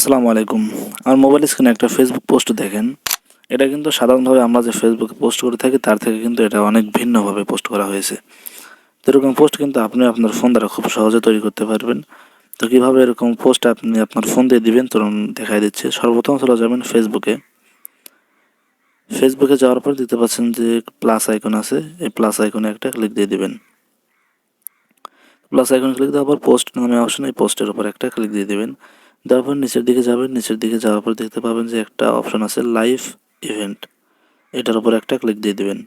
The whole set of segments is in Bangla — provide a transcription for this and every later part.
আসসালামু আলাইকুম। আমার মোবাইল স্ক্রিনে একটা ফেসবুক পোস্ট দেখেন। এটা কিন্তু সাধারণভাবে আমরা যে ফেসবুকে পোস্ট করে থাকি, তার থেকে কিন্তু এটা অনেক ভিন্নভাবে পোস্ট করা হয়েছে। তো এরকম পোস্ট কিন্তু আপনি আপনার ফোন দ্বারা খুব সহজে তৈরি করতে পারবেন। তো কীভাবে এরকম পোস্ট আপনি আপনার ফোন দিয়ে দিবেন তখন দেখাই দিচ্ছে। সর্বপ্রথম চলে যাবেন ফেসবুকে ফেসবুকে যাওয়ার পর দেখতে পাচ্ছেন যে প্লাস আইকন আছে। এই প্লাস আইকনে একটা ক্লিক দিয়ে দিবেন। প্লাস আইকন ক্লিক দেওয়ার পর পোস্ট নামে অপশন এই পোস্টের উপর একটা ক্লিক দিয়ে দেবেন। দেওয়ার পর নিচের দিকে যাবেন, নিচের দিকে যাওয়ার পর দেখতে পাবেন যে একটা অপশন আছে লাইভ ইভেন্ট এটার উপর একটা ক্লিক দিয়ে দেবেন।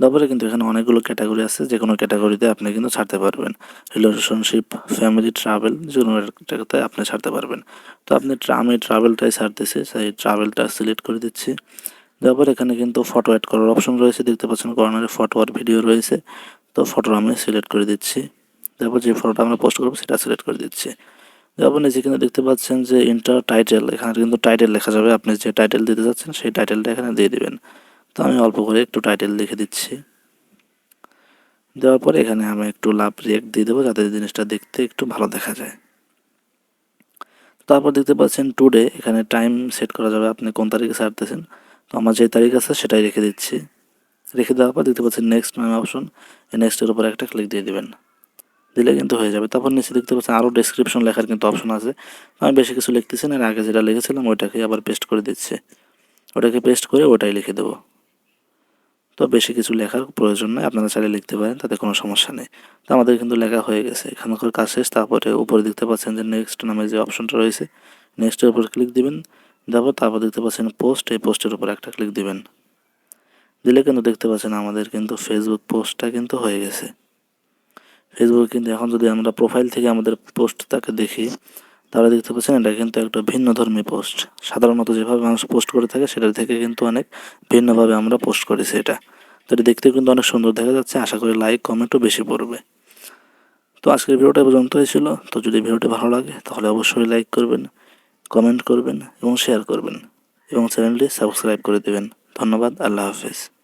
তারপরে কিন্তু এখানে অনেকগুলো ক্যাটাগরি আছে যে কোনো ক্যাটাগরিতে আপনি কিন্তু ছাড়তে পারবেন। রিলেশনশিপ ফ্যামিলি ট্রাভেল যে কোনো একটাতে আপনি ছাড়তে পারবেন। তো আপনি আমি ট্রাভেলটাই ছাড়তেছি, সেই ট্রাভেলটা সিলেক্ট করে দিচ্ছি। তারপর এখানে কিন্তু ফটো অ্যাড করার অপশন রয়েছে, দেখতে পাচ্ছেন কর্নারে ফটো আর ভিডিও রয়েছে। তো ফটো আমি সিলেক্ট করে দিচ্ছি। তারপর যে ফটোটা আমরা পোস্ট করব, সেটা সিলেক্ট করে দিচ্ছি। তারপর নিচে কিন্তু দেখতে পাচ্ছেন যে ইন্টার টাইটেল এখানে কিন্তু টাইটেল লেখা যাবে। আপনি যে টাইটেল দিতে চাচ্ছেন সেই টাইটেলটা এখানে দিয়ে দিবেন। তো আমি অল্প করে একটু টাইটেল লিখে দিচ্ছি। দেওয়ার পরে এখানে আমি একটু লাভ রিয়েক্ট দিয়ে দেবো, যাতে জিনিসটা দেখতে একটু ভালো দেখা যায়। তারপর দেখতে পাচ্ছেন টুডে এখানে টাইম সেট করা যাবে। আপনি কোন তারিখে ছাড়তেছেন তো আমার যে তারিখ আছে, সেটাই রেখে দিচ্ছি। রেখে দেওয়ার পর দেখতে পাচ্ছেন নেক্সট নামে অপশন এই নেক্সটের উপর একটা ক্লিক দিয়ে দেবেন। দিলে কিন্তু হয়ে যাবে। তারপর নিচে দেখতে পাচ্ছেন আরও ডেসক্রিপশন লেখার কিন্তু অপশন আছে। আমি বেশি কিছু লিখতেছি না আগে যেটা লিখেছিলাম ওইটাকে আবার পেস্ট করে দিচ্ছে। ওটাকে পেস্ট করে ওটাই লিখে দেবো। তো বেশি কিছু লেখার প্রয়োজন নেই, আপনারা চাইলে লিখতে পারেন, তাতে কোনো সমস্যা নেই। তো আমাদের কিন্তু লেখা হয়ে গেছে এখানকার কাজ শেষ। তারপরে উপরে দেখতে পাচ্ছেন যে নেক্সট নামে যে অপশনটা রয়েছে নেক্সটের উপর ক্লিক দিবেন তারপর তারপর দেখতে পাচ্ছেন পোস্ট এই পোস্টের উপর একটা ক্লিক দিবেন। দিলে কিন্তু দেখতে পাচ্ছেন আমাদের কিন্তু ফেসবুক পোস্টটা কিন্তু হয়ে গেছে। ফেসবুকে কিন্তু এখন যদি আমরা প্রোফাইল থেকে আমাদের পোস্টটাকে দেখি, তাহলে দেখতে পাচ্ছেন এটা কিন্তু একটা ভিন্ন ধর্মী পোস্ট সাধারণত যেভাবে মানুষ পোস্ট করে থাকে, সেটার থেকে কিন্তু অনেক ভিন্নভাবে আমরা পোস্ট করেছি এটা। তো এটা দেখতে কিন্তু অনেক সুন্দর দেখা যাচ্ছে, আশা করি লাইক কমেন্টও বেশি পড়বে। তো আজকের ভিডিওটা পর্যন্তই ছিল। তো যদি ভিডিওটি ভালো লাগে, তাহলে অবশ্যই লাইক করবেন কমেন্ট করবেন এবং শেয়ার করবেন। এবং চ্যানেলটি সাবস্ক্রাইব করে দেবেন। ধন্যবাদ, আল্লাহ হাফেজ।